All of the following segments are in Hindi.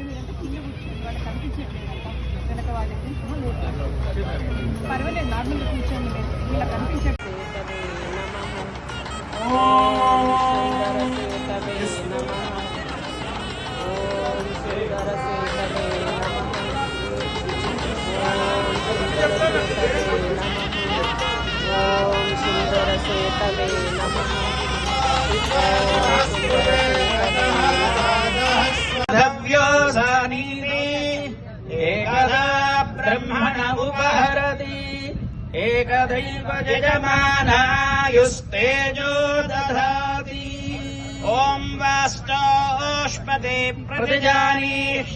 ఎందుకంటే కింద కూర్చోండి వాళ్ళు కనిపించట్లేదు వెనక వాళ్ళకి పర్వాలేదు నార్మల్గా కూర్చోండి ఇలా కనిపించట్లేదు ఓం సుందర సేతలే నమ ఓం द्रव्योऽसानीति एकदा ब्रह्मण उपहरति। एकदैव यजमानायुस्तेजो दधाति ॐ वाष्टोष्पदे प्रतिजानीह्यस्मान्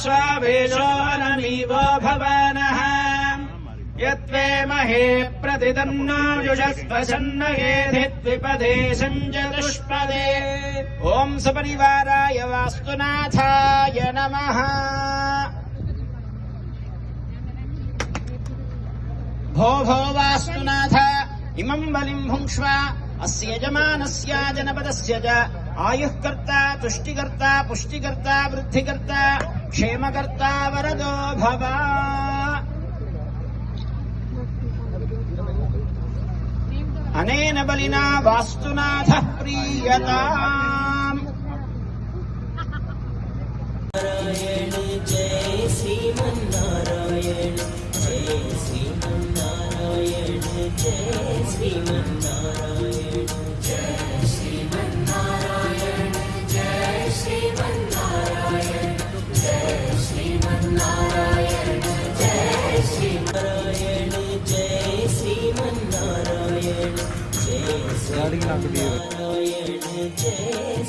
स्वावेशोऽनमीवो भवानः। नमीव महे प्रतिदन्नो युषस्वशन्नयेधि द्विपदे सञ्जतुष्पदे। ॐ सपरिवाराय वास्तुनाथाय नमः। भो भो वास्तुनाथ इमम् बलिम् भुङ्क्ष्व, अस्य यजमानस्य जनपदस्य च आयुः कर्ता तुष्टिकर्ता, पुष्टिकर्ता, वृद्धिकर्ता, क्षेमकर्ता, वरदो भव। అనేన బలినా వాస్తునాథ ప్రీయత జయ శ్రీమన్నారాయణ జయ శ్రీమన్నారాయణ జయ శ్రీమన్నారాయణ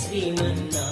ಶ್ರೀಮನ್ನ